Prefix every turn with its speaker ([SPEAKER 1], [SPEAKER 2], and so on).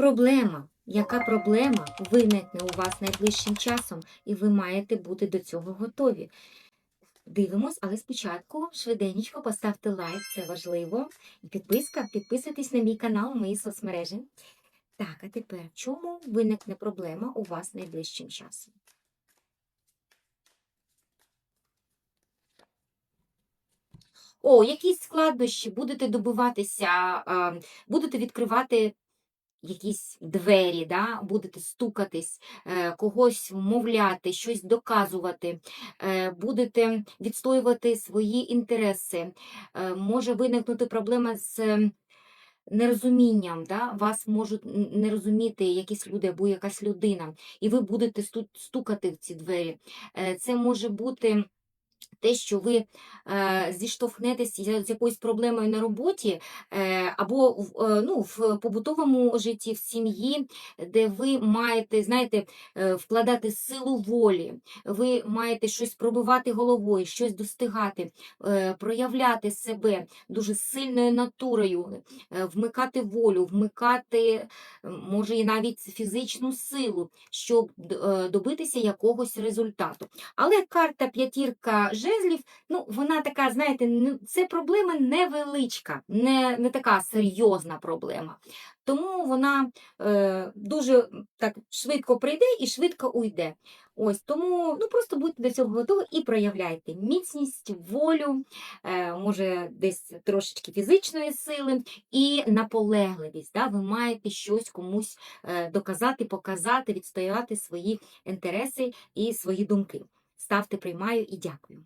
[SPEAKER 1] Проблема. Яка проблема виникне у вас найближчим часом, і ви маєте бути до цього готові. Дивимось, але спочатку швиденько поставте лайк, це важливо. І підписка, підписуйтесь на мій канал, мої соцмережі. Так, а тепер чому виникне проблема у вас найближчим часом? О, якісь складнощі, будете добиватися, будете відкривати якісь двері, да? будете стукатись, е, когось вмовляти, щось доказувати, е, будете відстоювати свої інтереси. Е, Може виникнути проблема з нерозумінням, да? вас можуть не розуміти якісь люди або якась людина, і ви будете стукати в ці двері. Це може бути. Те, що ви е, зіштовхнетесь з якоюсь проблемою на роботі, е, або в, е, ну, в побутовому житті, в сім'ї, де ви маєте, знаєте, е, вкладати силу волі, ви маєте щось пробивати головою, щось достигати, е, проявляти себе дуже сильною натурою, е, вмикати волю, вмикати, може, і навіть фізичну силу, щоб е, добитися якогось результату. Але карта п'ятірка жезлів, ну, вона така, знаєте, це проблема невеличка, не, не така серйозна проблема. Тому вона е, дуже так швидко прийде і швидко уйде. Ось тому ну, просто будьте до цього готові і проявляйте міцність, волю, е, може десь трошечки фізичної сили і наполегливість. Да? Ви маєте щось комусь е, доказати, показати, відстояти свої інтереси і свої думки. Ставте, приймаю і дякую.